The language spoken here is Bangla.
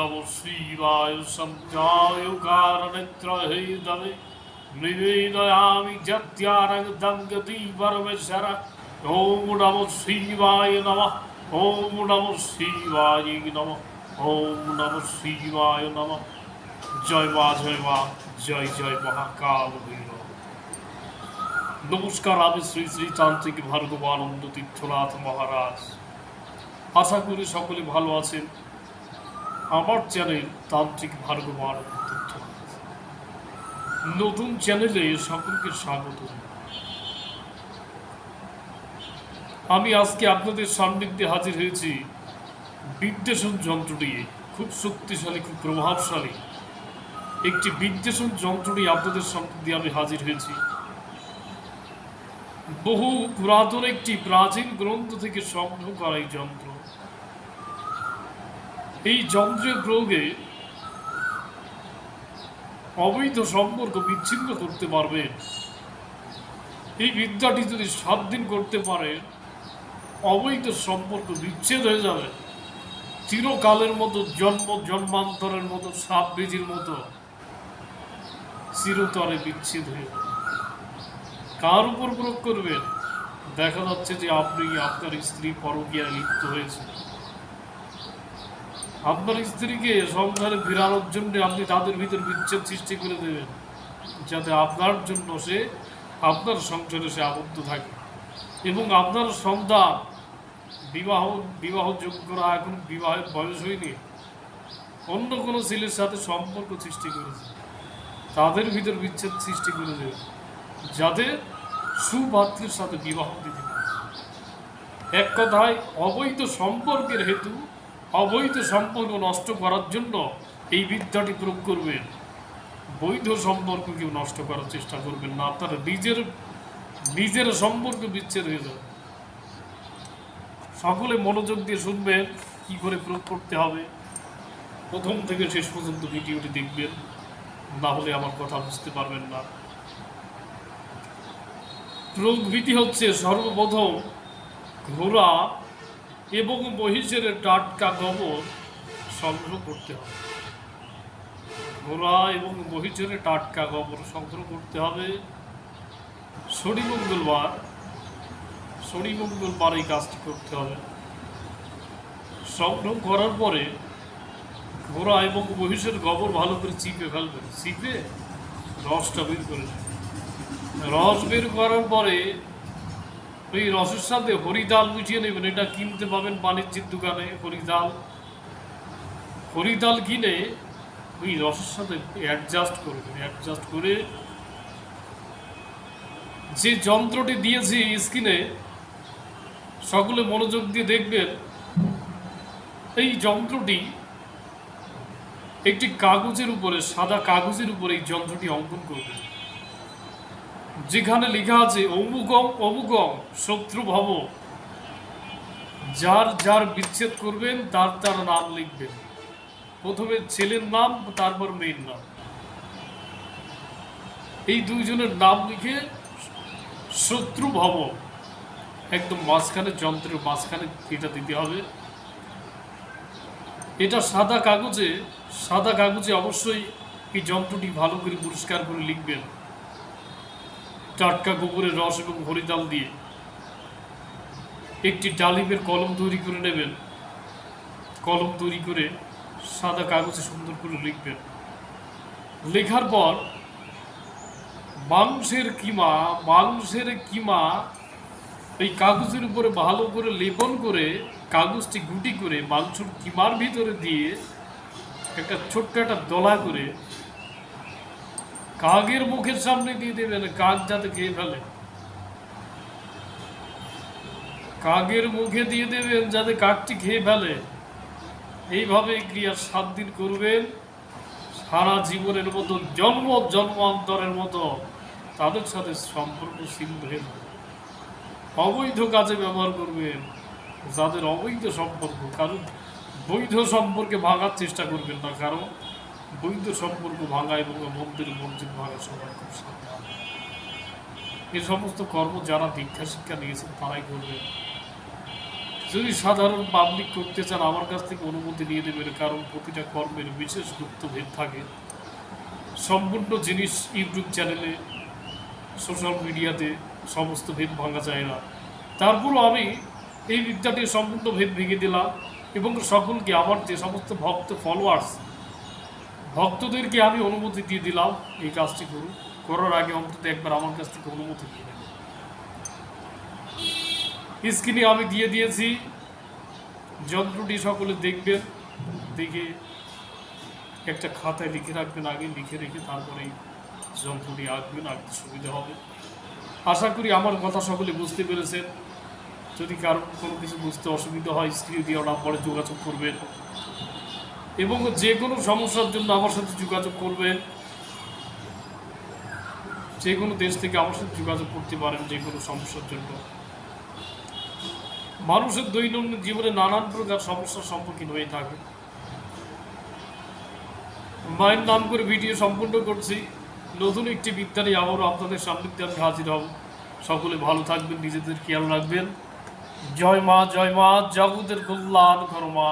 নম শিবায় সঞ্জায় কারণেত্রহে দবে নিবেদয়ামি যত্যারঙ্গতি পরমেশ্বর ওম নম শিবায় নম ওম নম শিবায় নম ওম নম শিবায় নম জয় মা জয় মা জয় জয় মহাকাল ভৈরব নমস্কার আমি শ্রী শ্রী তান্ত্রিক ভার্গবানন্দ তীর্থনাথ মহারাজ। আশা করি সকলে ভালো আছেন। আমার চ্যানেল তান্ত্রিক তীর্থনাথ নতুন চ্যানেলে সকলকে স্বাগত। আমি আজকে আপনাদের সান্নিধ্যে হাজির হয়েছি বিদ্বেষণ যন্ত্র খুব শক্তিশালী, খুব প্রভাবশালী একটি বিদ্বেষণ যন্ত্র নিয়ে আপনাদের সান্নিধ্যে আমি হাজির হয়েছি। বহু পুরাতন একটি প্রাচীন গ্রন্থ থেকে সংগ্রহ করা এই যন্ত্র। এই যন্ত্রের প্রয়োগে অবৈধ সম্পর্ক বিচ্ছিন্ন করতে পারবেন এই বিদ্যাটি যদি সাত দিন করতে পারে, অবৈধ সম্পর্ক বিচ্ছেদ হয়ে যাবে। চিরকালের মতো জন্ম, জন্মান্তরের মতো সাপ বীজির মতো চিরতরে বিচ্ছেদ হয়ে যাবে। কার উপর প্রয়োগ করবেন? দেখা যাচ্ছে যে আপনি আপনার স্ত্রী পরকীয়ায় লিপ্ত হয়েছে আপনার স্ত্রীকে সংসারে ফেরানোর জন্য আপনি তাদের ভিতর বিচ্ছেদ সৃষ্টি করে দেবেন, যাতে আপনার জন্য সে, আপনার সংসারে সে আবদ্ধ থাকে। এবং আপনার সন্তান বিবাহ বিবাহ বিবাহযোগ্যরা এখন বিবাহের বয়স হয়নি। অন্য কোনো ছেলের সাথে সম্পর্ক সৃষ্টি করেছে। তাদের ভিতর বিচ্ছেদ সৃষ্টি করে দেবে, যাতে সুপাত্রের সাথে বিবাহ দিতে পারে। এক কথায়, অবৈধ সম্পর্কের হেতু অবৈধ সম্পর্ক নষ্ট করার জন্য এই বিদ্যাটি প্রয়োগ করবেন। বৈধ সম্পর্ক কেউ নষ্ট করার চেষ্টা করবেন না। আপনার নিজের নিজের সম্পর্ক বিচ্ছেদ হয়ে যাবে। সকলে মনোযোগ দিয়ে শুনবেন, কি করে প্রয়োগ করতে হবে। প্রথম থেকে শেষ পর্যন্ত ভিডিওটি দেখবেন। না হলে আমার কথা বুঝতে পারবেন না। প্রোগবিধি হচ্ছে সর্বপ্রথম ঘোড়া এবং মহিষের টাটকা গোবর সংগ্রহ করতে হবে। ঘোড়া এবং মহিষের টাটকা গোবর সংগ্রহ করতে হবে। শনি মঙ্গলবার শনি মঙ্গলবার এই কাজটি করতে হবে। সংগ্রহ করার পরে ঘোড়া এবং মহিষের গোবর ভালো করে চিপে ফেলবেন। চিপে রসটা বের করে রস বের করার পরে ওই রসের সাথে হরিদাল মিশিয়ে নেবেন, এটা কিনতে পাবেন বাণিজ্যিক দোকানে হরিদাল হরিদাল কিনে ওই রসের সাথে অ্যাডজাস্ট করবেন অ্যাডজাস্ট করে যে যন্ত্রটি দিয়েছি স্ক্রিনে সকলে মনোযোগ দিয়ে দেখবেন, এই যন্ত্রটি একটি কাগজের উপরে, সাদা কাগজের উপরে এই যন্ত্রটি অঙ্কন করবেন। যেখানে লেখা আছে অমুকম অমুকম শত্রু ভব যার যার বিচ্ছেদ করবেন, তার তার নাম লিখবেন। প্রথমে ছেলের নাম, তারপর মেয়ের নাম। এই দুইজনের নাম লিখে শত্রু ভব একদম মাঝখানে যন্ত্রের মাঝখানে এটা দিতে হবে। এটা সাদা কাগজে সাদা কাগজে অবশ্যই এই যন্ত্রটি ভালো করে পরিষ্কার করে লিখবেন। টাটকা গোবরের রস এবং হরিদাল দিয়ে একটি ডালিমের কলম তৈরি করে নেবেন। কলম তৈরি করে সাদা কাগজে সুন্দর করে লিখবেন। লেখার পর মাংসের কিমা মাংসের কিমা এই কাগজের উপরে ভালো করে লেপন করে কাগজটি গুটি করে মাংসর কিমার ভিতরে দিয়ে একটা ছোট্ট একটা দলা করে কাকের মুখের সামনে দিয়ে দেবেন কাক যাতে খেয়ে ফেলে কাকের মুখে দিয়ে দেবেন যাতে কাকটি খেয়ে ফেলে। এইভাবে এই ক্রিয়া সাত দিন করবেন, সারা জীবনের মতো, জন্ম, জন্মান্তরের মতো। তাদের সাথে সম্পর্ক হয়ে অবৈধ কাজে ব্যবহার করবেন, যাদের অবৈধ সম্পর্ক, কারণ বৈধ সম্পর্কে ভাঙার চেষ্টা করবেন না, কারণ বৈধ সম্পর্ক ভাঙা এবং মন্দির মসজিদ ভাঙা সবার খুব সাবধান এই সমস্ত কর্ম যারা দীক্ষা শিক্ষা নিয়েছেন, তারাই করবে। যদি সাধারণ পাবলিক করতে চান, আমার কাছ থেকে অনুমতি নিয়ে দেবেন কারণ প্রতিটা কর্মের বিশেষ গুপ্তভেদ থাকে। সম্পূর্ণ জিনিস ইউটিউব চ্যানেলে, সোশ্যাল মিডিয়াতে সমস্ত ভেদ ভাঙা যায় না। তারপরও আমি এই বিদ্যাটির সম্পূর্ণ ভেদ ভেঙে দিলাম এবং সকলকে আমার যে সমস্ত ভক্ত ফলোয়ার্স ভক্তদেরকে আমি অনুমতি দিয়ে দিলাম এই কাজটি করুন। করার আগে অন্তত একবার আমার কাছ থেকে অনুমতি নিয়ে নেবেন স্ক্রিনে আমি দিয়ে দিয়েছি। যন্ত্রটি সকলে দেখবেন, দেখে একটা খাতায় লিখে রাখবেন, আগে লিখে রেখে তারপরে যন্ত্রটি আঁকবেন, আঁকতে সুবিধা হবে। আশা করি আমার কথা সকলে বুঝতে পেরেছেন। যদি কারও কোনো কিছু বুঝতে অসুবিধা হয়, স্ক্রিনে দিয়ে ওরা পরে যোগাযোগ করবেন। এবং যে কোনো সমস্যার জন্য আমার সাথে যোগাযোগ করবেন যে কোনো দেশ থেকে আমার সাথে যোগাযোগ করতে পারেন যে কোনো সমস্যার জন্য। মানুষের দৈনন্দিন জীবনে নানান প্রকার সমস্যার সম্মুখীন হয়ে থাকে। মায়ের নাম করে ভিডিও সম্পূর্ণ করছি। নতুন একটি বিদ্যা নিয়ে আবারও আপনাদের সান্নিধ্যে আমি হাজির হব। সকলে ভালো থাকবেন, নিজেদের খেয়াল রাখবেন। জয় মা জয় মা, জগতের কল্যাণ করো মা।